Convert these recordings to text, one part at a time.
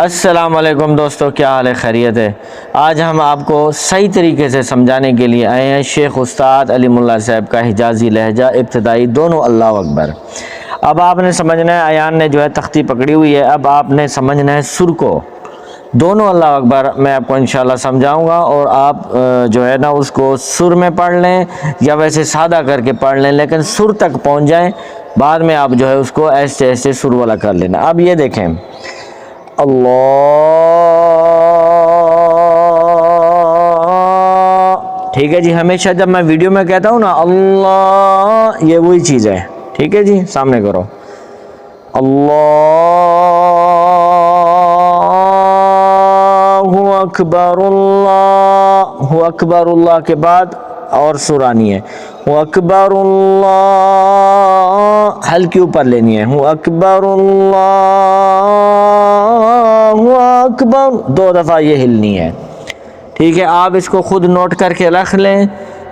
السلام علیکم دوستو، کیا حال ہے؟ خیریت ہے۔ آج ہم آپ کو صحیح طریقے سے سمجھانے کے لیے آئے ہیں۔ شیخ استاد علیم اللہ صاحب کا حجازی لہجہ، ابتدائی دونوں اللہ اکبر۔ اب آپ نے سمجھنا ہے ایان نے جو ہے تختی پکڑی ہوئی ہے۔ اب آپ نے سمجھنا ہے سر کو۔ دونوں اللہ اکبر، میں آپ کو انشاءاللہ سمجھاؤں گا اور آپ جو ہے نا، اس کو سر میں پڑھ لیں یا ویسے سادہ کر کے پڑھ لیں، لیکن سر تک پہنچ جائیں۔ بعد میں آپ جو ہے اس کو ایسے ایسے سر والا کر لینا۔ اب یہ دیکھیں۔ اللہ۔ ٹھیک ہے جی ہمیشہ جب میں ویڈیو میں کہتا ہوں نا، اللہ، یہ وہی چیز ہے۔ ٹھیک ہے جی سامنے کرو۔ اللہ اکبر اللہ۔ اکبر اللہ کے بعد اور سرانی ہے۔ وہ اکبر اللہ، ہلکی اوپر لینی ہے۔ وہ اکبر اللہ۔ اکبر، دو دفعہ یہ ہلنی ہے۔ ٹھیک ہے، آپ اس کو خود نوٹ کر کے رکھ لیں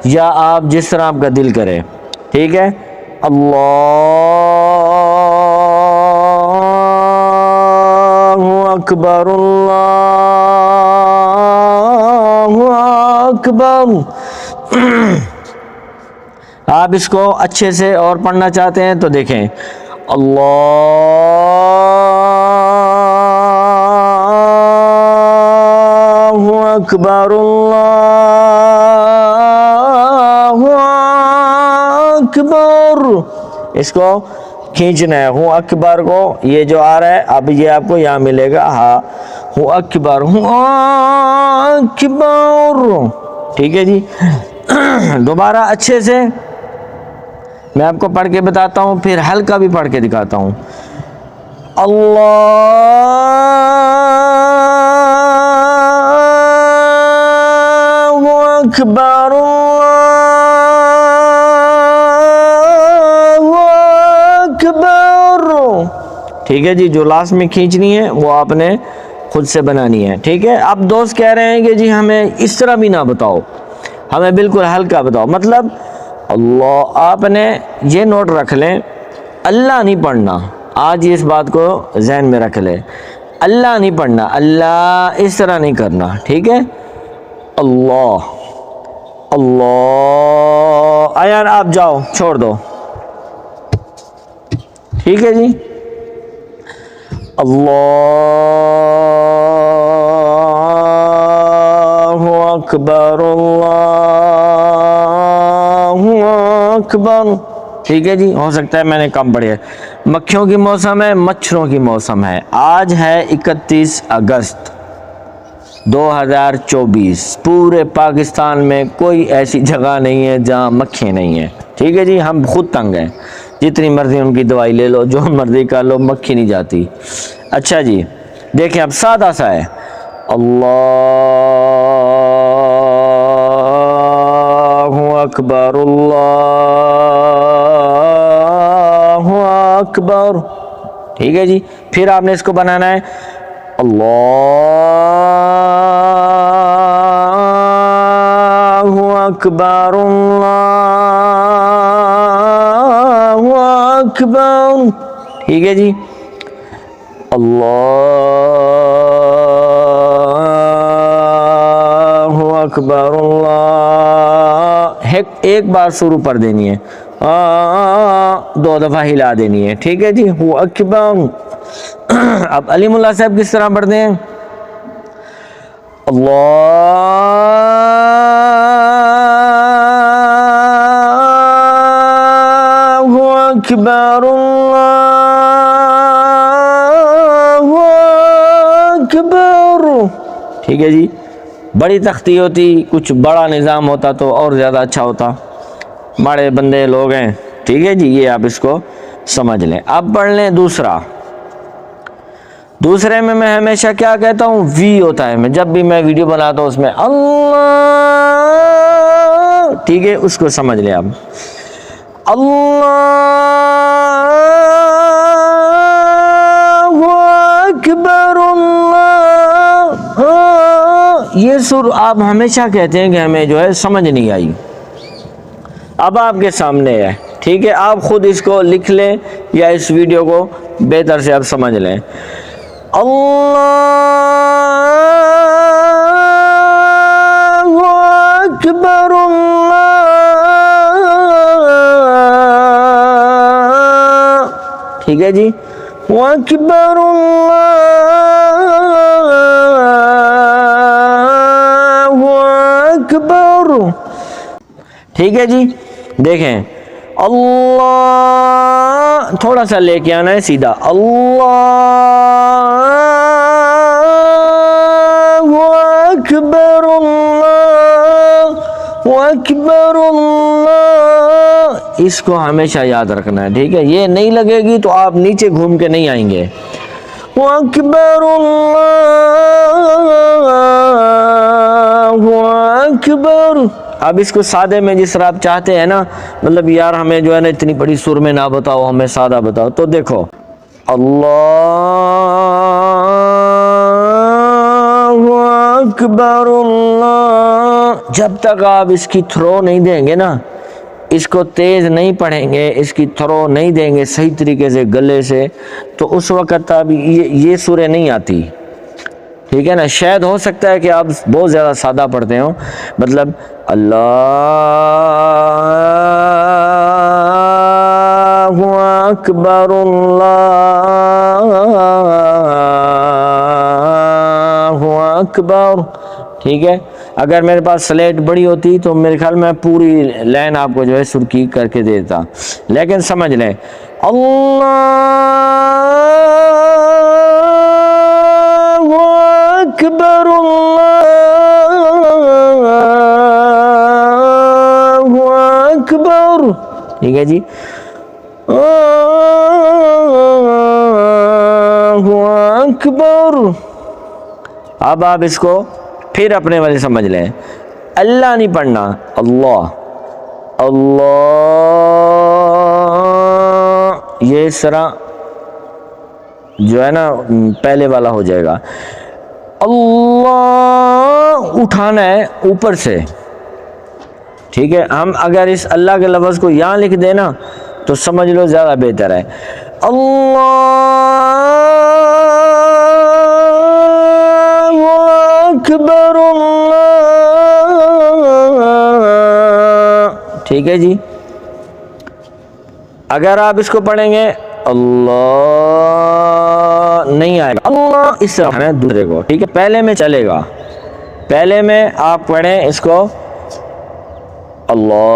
یا آپ جس طرح آپ کا دل کرے۔ ٹھیک ہے؟ اللہ اکبر اللہ اکبر۔ آپ اس کو اچھے سے اور پڑھنا چاہتے ہیں تو دیکھیں۔ اللہ اکبر اللہ اکبر اس کو کھینچنا ہے۔ ہوں اکبر کو یہ جو آ رہا ہے، اب یہ آپ کو یہاں ملے گا۔ ہاں۔ ہوں اکبر ہوں اکبر۔ ٹھیک ہے جی۔ دوبارہ اچھے سے میں آپ کو پڑھ کے بتاتا ہوں، پھر ہلکا بھی پڑھ کے دکھاتا ہوں۔ اللہ اکبر اللہ اکبر ٹھیک ہے جی جو لاسٹ میں کھینچنی ہے، وہ آپ نے خود سے بنانی ہے۔ ٹھیک ہے، اب دوست کہہ رہے ہیں کہ جی ہمیں اس طرح بھی نہ بتاؤ۔ ہمیں بالکل ہلکا بتاؤ۔ مطلب اللہ، آپ نے یہ نوٹ رکھ لیں، اللہ نہیں پڑھنا۔ آج اس بات کو ذہن میں رکھ لیں۔ اللہ نہیں پڑھنا، اللہ اس طرح نہیں کرنا۔ ٹھیک ہے؟ اللہ۔ اللہ آیان آپ جاؤ، چھوڑ دو۔ ٹھیک ہے جی؟ اللہ اکبر اللہ اکبر۔ ٹھیک ہے جی ہو سکتا ہے میں نے کم پڑھی ہے۔ مکھیوں کی موسم ہے، مچھروں کی موسم ہے۔ آج ہے اکتیس اگست۔ دو ہزار چوبیس۔ پورے پاکستان میں کوئی ایسی جگہ نہیں ہے جہاں مکھیاں نہیں ہیں۔ ٹھیک ہے جی ہم خود تنگ ہیں۔ جتنی مرضی ان کی دوائی لے لو، جو مرضی کر لو، مکھی نہیں جاتی۔ اچھا جی دیکھیں اب سادہ سا ہے۔ اللہ اکبر اللہ اکبر۔ ٹھیک ہے جی پھر آپ نے اس کو بنانا ہے۔ اللہ اکبر اللہ اکبر۔ ٹھیک ہے جی۔ اللہ اکبر اللہ۔ ایک بار شروع پر دینی ہے۔ دو دفعہ ہلا دینی ہے۔ ٹھیک ہے جی۔ ہو اکبر۔ اب علیم اللہ صاحب کس طرح پڑھتے ہیں؟ اللہ اکبر اللہ اکبر. ٹھیک ہے جی. بڑی تختی ہوتی، کچھ بڑا نظام ہوتا تو اور زیادہ اچھا ہوتا. بڑے بندے لوگ ہیں. ٹھیک ہے جی یہ آپ اس کو سمجھ لیں. اب پڑھ لیں دوسرا. دوسرے میں میں ہمیشہ کیا کہتا ہوں؟ وی ہوتا ہے. میں جب بھی میں ویڈیو بناتا ہوں اس میں اللہ. ٹھیک ہے، اس کو سمجھ لیں آپ. اللہ اکبر اللہ یہ سر آپ ہمیشہ کہتے ہیں کہ ہمیں جو ہے سمجھ نہیں آئی۔ اب آپ کے سامنے ہے، ٹھیک ہے؟ آپ خود اس کو لکھ لیں یا اس ویڈیو کو بہتر سے آپ سمجھ لیں۔ اللہ اکبر اللہ ٹھیک ہے جی اکبر اللہ اکبر ٹھیک ہے جی دیکھیں اللہ تھوڑا سا لے کے آنا ہے سیدھا اللہ اکبر اللہ اکبر اللہ اس کو ہمیشہ یاد رکھنا ہے، ٹھیک ہے؟ یہ نہیں لگے گی تو آپ نیچے گھوم کے نہیں آئیں گے۔ اکبر اللہ اکبر اب اس کو سادے میں جس طرح آپ چاہتے ہیں نا مطلب یار ہمیں جو ہے نا اتنی بڑی سر میں نہ بتاؤ، ہمیں سادہ بتاؤ۔ تو دیکھو، اللہ اکبر اللہ۔ جب تک آپ اس کی تھرو نہیں دیں گے نا اس کو تیز نہیں پڑھیں گے، اس کی تھرو نہیں دیں گے صحیح طریقے سے گلے سے، تو اس وقت اب یہ یہ نہیں آتی۔ ٹھیک ہے نا؟ شاید ہو سکتا ہے کہ آپ بہت زیادہ سادہ پڑھتے ہو مطلب اللہ اکبر اللہ اکبر۔ ٹھیک ہے؟ اگر میرے پاس سلیٹ بڑی ہوتی تو میرے خیال میں پوری لائن آپ کو جو ہے سرکی کر کے دیتا۔ لیکن سمجھ لیں۔ اللہ اکبر اللہ اکبر۔ ٹھیک ہے جی؟ اللہ اکبر۔ اب آپ اس کو پھر اپنے والے سمجھ لیں۔ اللہ نہیں پڑھنا، اللہ۔ اللہ۔ یہ اس طرح جو ہے نا، پہلے والا ہو جائے گا۔ اللہ اٹھانا ہے اوپر سے۔ ٹھیک ہے، ہم اگر اس اللہ کے لفظ کو یہاں لکھ دیں نا، تو سمجھ لو زیادہ بہتر ہے۔ اللہ۔ اکبر اللہ۔ ٹھیک ہے جی۔ اگر آپ اس کو پڑھیں گے، اللہ نہیں آئے گا۔ اللہ اس طرح ہے، دوسرے کو۔ ٹھیک ہے، پہلے میں چلے گا۔ پہلے میں آپ پڑھیں اس کو۔ اللہ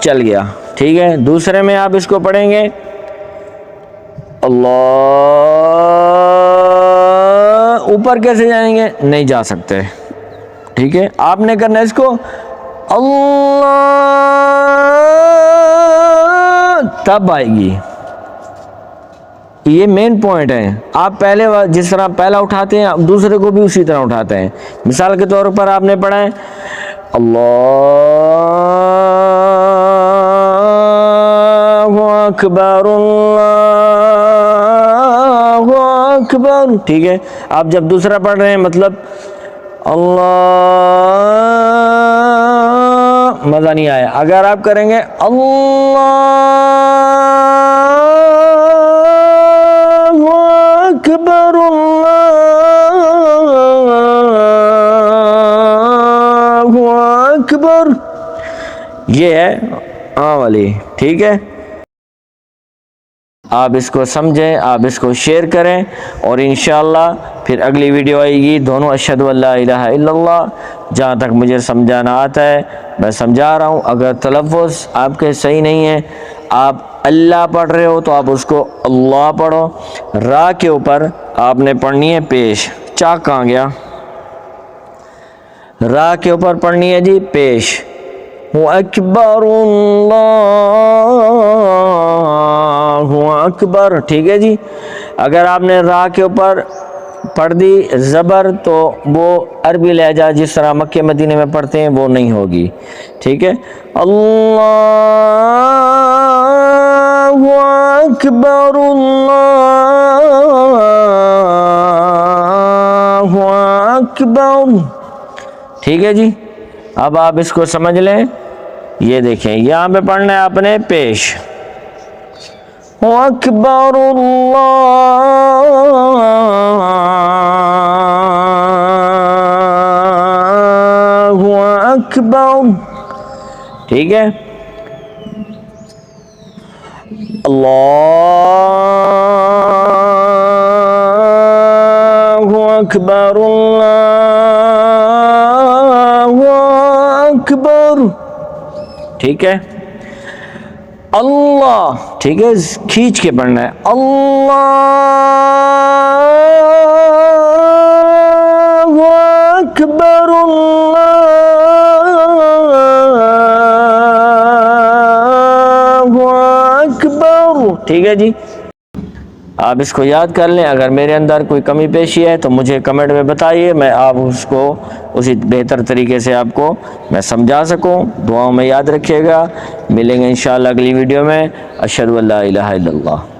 چل گیا۔ ٹھیک ہے، دوسرے میں آپ اس کو پڑھیں گے۔ اللہ اوپر کیسے جائیں گے؟ نہیں جا سکتے۔ ٹھیک ہے؟ آپ نے کرنا اس کو اللہ۔ تب آئے گی۔ یہ مین پوائنٹ ہے۔ آپ پہلے جس طرح پہلا اٹھاتے ہیں آپ دوسرے کو بھی اسی طرح اٹھاتے ہیں۔ مثال کے طور پر آپ نے پڑھا ہے، اللہ اکبر، اللہ اکبر۔ ٹھیک ہے۔ آپ جب دوسرا پڑھ رہے ہیں مطلب اللہ، مزہ نہیں آیا۔ اگر آپ کریں گے اللہ اکبر اللہ اکبر۔ یہ ہے ہاں والی ٹھیک ہے۔ آپ اس کو سمجھیں، آپ اس کو شیئر کریں اور انشاءاللہ پھر اگلی ویڈیو آئے گی۔ دونوں اشہد اللہ الہ الا اللہ، جہاں تک مجھے سمجھانا آتا ہے، میں سمجھا رہا ہوں۔ اگر تلفظ آپ کے صحیح نہیں ہے، آپ اللہ پڑھ رہے ہو تو آپ اس کو اللہ پڑھو۔ را کے اوپر آپ نے پڑھنی ہے پیش۔ چاک کہاں گیا؟ را کے اوپر پڑھنی ہے جی پیش۔ اکبر اللہ اکبر ٹھیک ہے جی؟ اگر آپ نے را کے اوپر پڑھ دی زبر تو وہ عربی لہجہ جس طرح مکہ مدینے میں پڑھتے ہیں وہ نہیں ہوگی، ٹھیک ہے؟ اللہ اکبر اللہ اکبر ٹھیک ہے جی؟ اب آپ اس کو سمجھ لیں۔ یہ دیکھیں، یہاں پہ پڑھنا ہے آپ نے پیش۔ أكبر الله أكبر ٹھیک ہے۔ اللہ اکبر اللہ۔ ٹھیک ہے؟ اللہ، ٹھیک ہے، کھینچ کے پڑھنا ہے۔ اللہ اکبر اللہ اکبر۔ ٹھیک ہے جی؟ آپ اس کو یاد کر لیں، اگر میرے اندر کوئی کمی پیشی ہے تو مجھے کمنٹ میں بتائیے، میں آپ اس کو اسی بہتر طریقے سے آپ کو میں سمجھا سکوں۔ دعاؤں میں یاد رکھیے گا۔ ملیں گے انشاءاللہ اگلی ویڈیو میں۔ اشد اللہ الہ الا اللہ۔